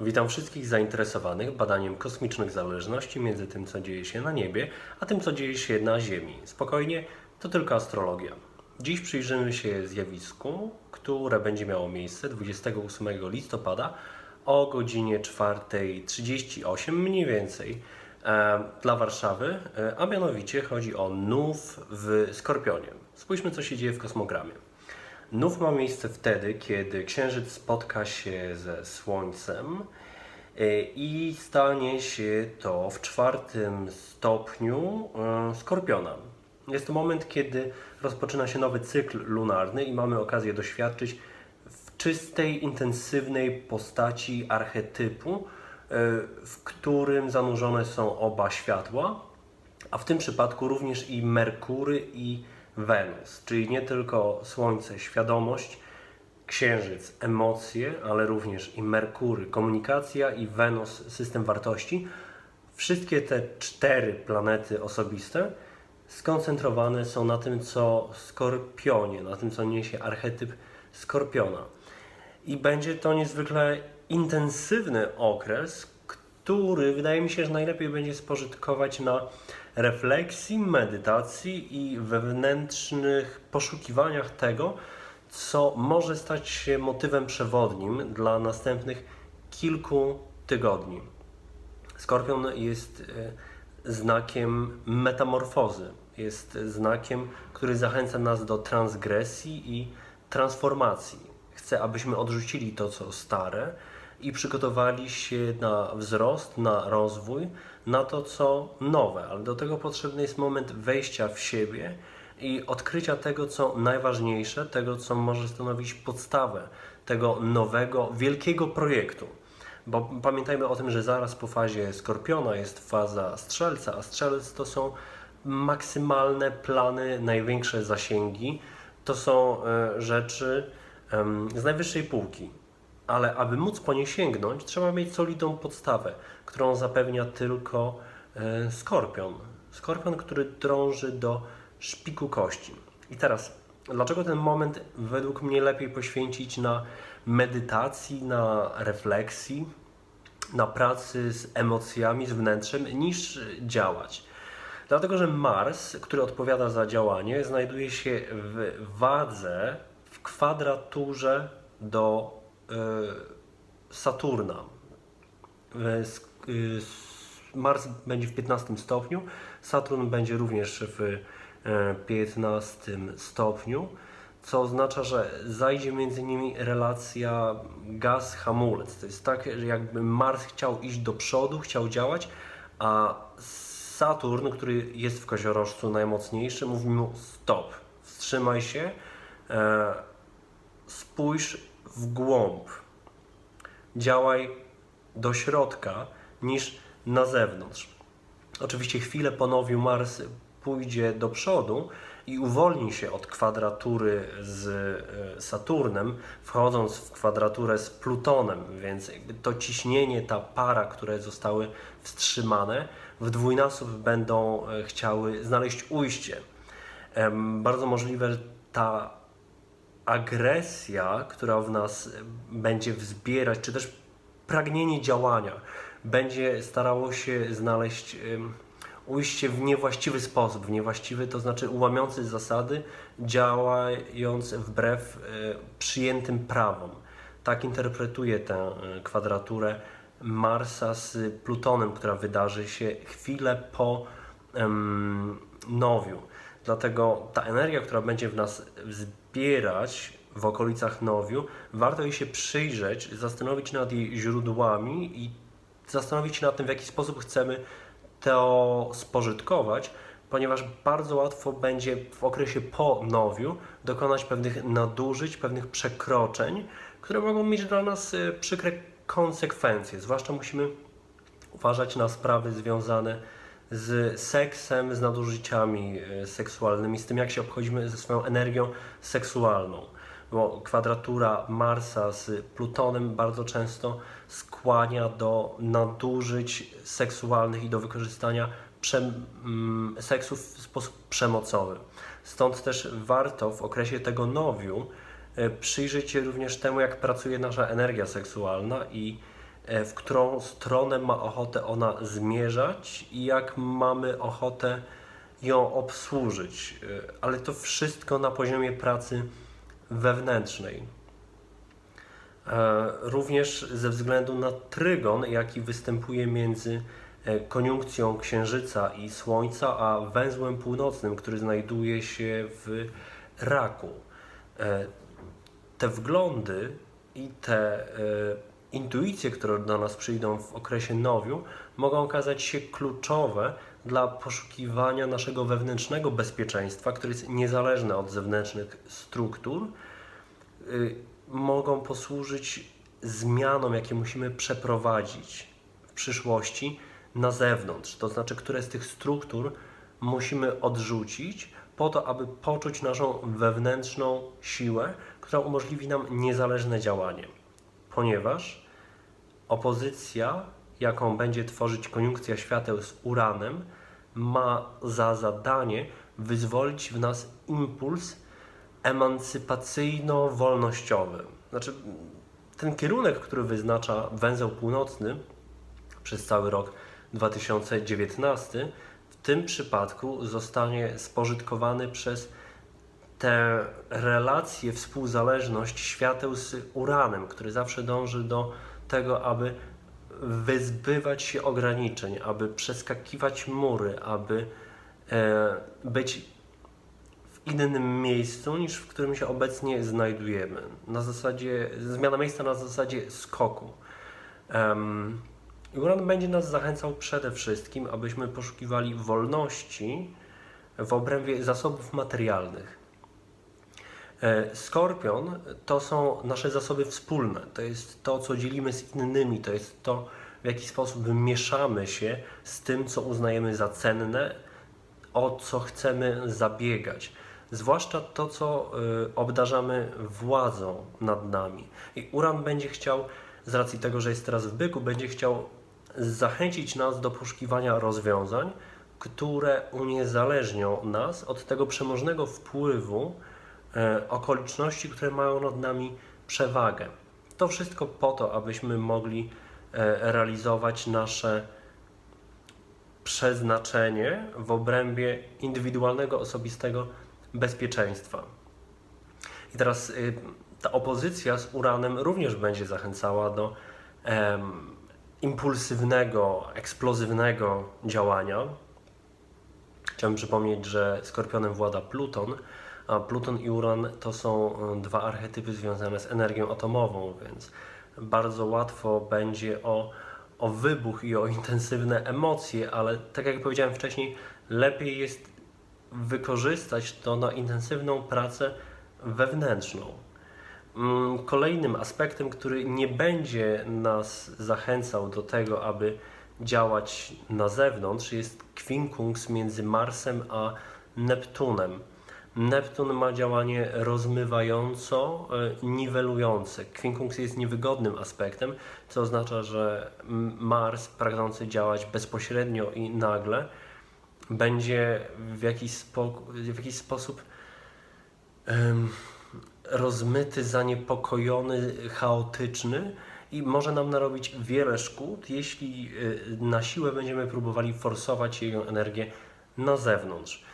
Witam wszystkich zainteresowanych badaniem kosmicznych zależności między tym, co dzieje się na niebie, a tym, co dzieje się na Ziemi. Spokojnie, to tylko astrologia. Dziś przyjrzymy się zjawisku, które będzie miało miejsce 28 listopada o godzinie 4.38 mniej więcej e, dla Warszawy, e, a mianowicie chodzi o nów w Skorpionie. Spójrzmy, co się dzieje w kosmogramie. Nów ma miejsce wtedy, kiedy Księżyc spotka się ze Słońcem e, i stanie się to w czwartym stopniu e, Skorpiona. Jest to moment, kiedy rozpoczyna się nowy cykl lunarny i mamy okazję doświadczyć w czystej, intensywnej postaci archetypu, e, w którym zanurzone są oba światła, a w tym przypadku również i Merkury i Wenus, czyli nie tylko Słońce, świadomość, Księżyc, emocje, ale również i Merkury, komunikacja i Wenus, system wartości. Wszystkie te cztery planety osobiste skoncentrowane są na tym, co Skorpionie, na tym, co niesie archetyp Skorpiona. I będzie to niezwykle intensywny okres, który wydaje mi się, że najlepiej będzie spożytkować na refleksji, medytacji i wewnętrznych poszukiwaniach tego, co może stać się motywem przewodnim dla następnych kilku tygodni. Skorpion jest e, znakiem metamorfozy, jest znakiem, który zachęca nas do transgresji i transformacji. Chce, abyśmy odrzucili to, co stare i przygotowali się na wzrost, na rozwój, na to, co nowe, ale do tego potrzebny jest moment wejścia w siebie i odkrycia tego, co najważniejsze, tego, co może stanowić podstawę tego nowego, wielkiego projektu. Bo pamiętajmy o tym, że zaraz po fazie skorpiona jest faza strzelca, a strzelec to są maksymalne plany, największe zasięgi. To są e, rzeczy z najwyższej półki. Ale aby móc po nie sięgnąć, trzeba mieć solidną podstawę, którą zapewnia tylko e, skorpion. Skorpion, który drąży do szpiku kości. I teraz, dlaczego ten moment według mnie lepiej poświęcić na medytacji, na refleksji, na pracy z emocjami, z wnętrzem, niż działać? Dlatego, że Mars, który odpowiada za działanie, znajduje się w wadze, w kwadraturze do Saturna. Y, s- y, Mars będzie w 15 stopniu, Saturn będzie również w y, 15 stopniu, co oznacza, że zajdzie między nimi relacja gaz-hamulec. To jest tak, że jakby Mars chciał iść do przodu, chciał działać, a Saturn, który jest w koziorożcu najmocniejszy, mówi mu stop, wstrzymaj się, e, spójrz w głąb, działaj do środka niż na zewnątrz. Oczywiście chwilę po nowiu Mars pójdzie do przodu i uwolni się od kwadratury z e, Saturnem, wchodząc w kwadraturę z Plutonem, więc to ciśnienie, ta para, które zostały wstrzymane, w dwójnasób będą e, chciały znaleźć ujście. Bardzo możliwe, że ta agresja, która w nas będzie wzbierać, czy też pragnienie działania, będzie starało się znaleźć ujście w niewłaściwy sposób. W niewłaściwy to znaczy łamiący zasady, działając wbrew e, przyjętym prawom. Tak interpretuję tę e, kwadraturę Marsa z Plutonem, która wydarzy się chwilę po em, nowiu. Dlatego ta energia, która będzie w nas wzbierać w okolicach nowiu, warto jej się przyjrzeć, zastanowić nad jej źródłami i zastanowić się nad tym, w jaki sposób chcemy to spożytkować, ponieważ bardzo łatwo będzie w okresie po nowiu dokonać pewnych nadużyć, pewnych przekroczeń, które mogą mieć dla nas e, przykre konsekwencje. Zwłaszcza musimy uważać na sprawy związane z seksem, z nadużyciami e, seksualnymi, z tym jak się obchodzimy ze swoją energią seksualną. Bo kwadratura Marsa z Plutonem bardzo często skłania do nadużyć seksualnych i do wykorzystania mm, seksu w sposób przemocowy. Stąd też warto w okresie tego nowiu e, przyjrzeć się również temu, jak pracuje nasza energia seksualna i w którą stronę ma ochotę ona zmierzać i jak mamy ochotę ją obsłużyć. E, Ale to wszystko na poziomie pracy wewnętrznej. E, Również ze względu na trygon, jaki występuje między e, koniunkcją Księżyca i Słońca, a węzłem północnym, który znajduje się w Raku. E, Te wglądy i te e, intuicje, które do nas przyjdą w okresie nowiu, mogą okazać się kluczowe dla poszukiwania naszego wewnętrznego bezpieczeństwa, które jest niezależne od zewnętrznych struktur y, mogą posłużyć zmianom, jakie musimy przeprowadzić w przyszłości na zewnątrz. To znaczy, które z tych struktur musimy odrzucić po to, aby poczuć naszą wewnętrzną siłę, która umożliwi nam niezależne działanie. Ponieważ opozycja, jaką będzie tworzyć koniunkcja świateł z Uranem, ma za zadanie wyzwolić w nas impuls emancypacyjno-wolnościowy. Znaczy, ten kierunek, który wyznacza węzeł północny przez cały rok 2019, w tym przypadku zostanie spożytkowany przez tę relację, współzależność świateł z Uranem, który zawsze dąży do tego, aby wyzbywać się ograniczeń, aby przeskakiwać mury, aby e, być w innym miejscu niż w którym się obecnie znajdujemy. Na zasadzie, zmiana miejsca na zasadzie skoku. I Uran będzie nas zachęcał przede wszystkim, abyśmy poszukiwali wolności w obrębie zasobów materialnych. E, Skorpion to są nasze zasoby wspólne, to jest to, co dzielimy z innymi, to jest to, w jaki sposób mieszamy się z tym, co uznajemy za cenne, o co chcemy zabiegać. Zwłaszcza to, co y, obdarzamy władzą nad nami. I Uran będzie chciał, z racji tego, że jest teraz w byku, będzie chciał zachęcić nas do poszukiwania rozwiązań, które uniezależnią nas od tego przemożnego wpływu e, okoliczności, które mają nad nami przewagę. To wszystko po to, abyśmy mogli e, realizować nasze przeznaczenie w obrębie indywidualnego, osobistego bezpieczeństwa. I teraz y, ta opozycja z Uranem również będzie zachęcała do em, impulsywnego, eksplozywnego działania. Chciałbym przypomnieć, że Skorpionem włada Pluton, a Pluton i Uran to są y, dwa archetypy związane z energią atomową, więc bardzo łatwo będzie o, o wybuch i o intensywne emocje, ale tak jak powiedziałem wcześniej, lepiej jest wykorzystać to na intensywną pracę wewnętrzną. Mm, Kolejnym aspektem, który nie będzie nas zachęcał do tego, aby działać na zewnątrz, jest kwinkunks między Marsem a Neptunem. Neptun ma działanie rozmywająco, e, niwelujące. Kwinkunks jest niewygodnym aspektem, co oznacza, że Mars, pragnący działać bezpośrednio i nagle, będzie w jakiś, spo, w jakiś sposób em, rozmyty, zaniepokojony, chaotyczny i może nam narobić wiele szkód, jeśli y, na siłę będziemy próbowali forsować jego energię na zewnątrz.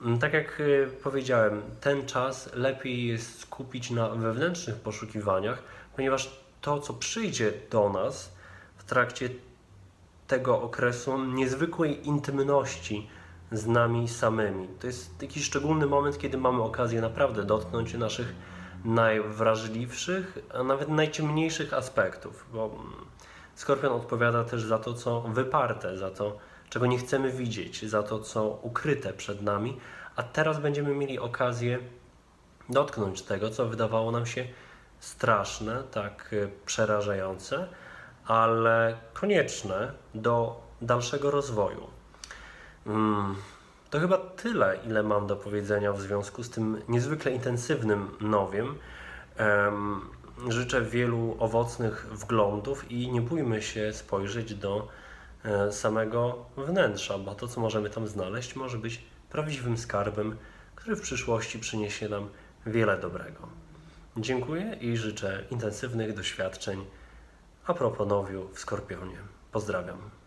Mm, Tak jak y, powiedziałem, ten czas lepiej jest skupić na wewnętrznych poszukiwaniach, ponieważ to, co przyjdzie do nas w trakcie tego okresu niezwykłej intymności z nami samymi. To jest taki szczególny moment, kiedy mamy okazję naprawdę dotknąć naszych najwrażliwszych, a nawet najciemniejszych aspektów, bo mm, Skorpion odpowiada też za to, co wyparte, za to, czego nie chcemy widzieć, za to, co ukryte przed nami, a teraz będziemy mieli okazję dotknąć tego, co wydawało nam się straszne, tak y, przerażające, ale konieczne do dalszego rozwoju. Mm, To chyba tyle, ile mam do powiedzenia w związku z tym niezwykle intensywnym nowiem. Em, Życzę wielu owocnych wglądów i nie bójmy się spojrzeć do samego wnętrza, bo to, co możemy tam znaleźć, może być prawdziwym skarbem, który w przyszłości przyniesie nam wiele dobrego. Dziękuję i życzę intensywnych doświadczeń a propos nowiu w Skorpionie. Pozdrawiam.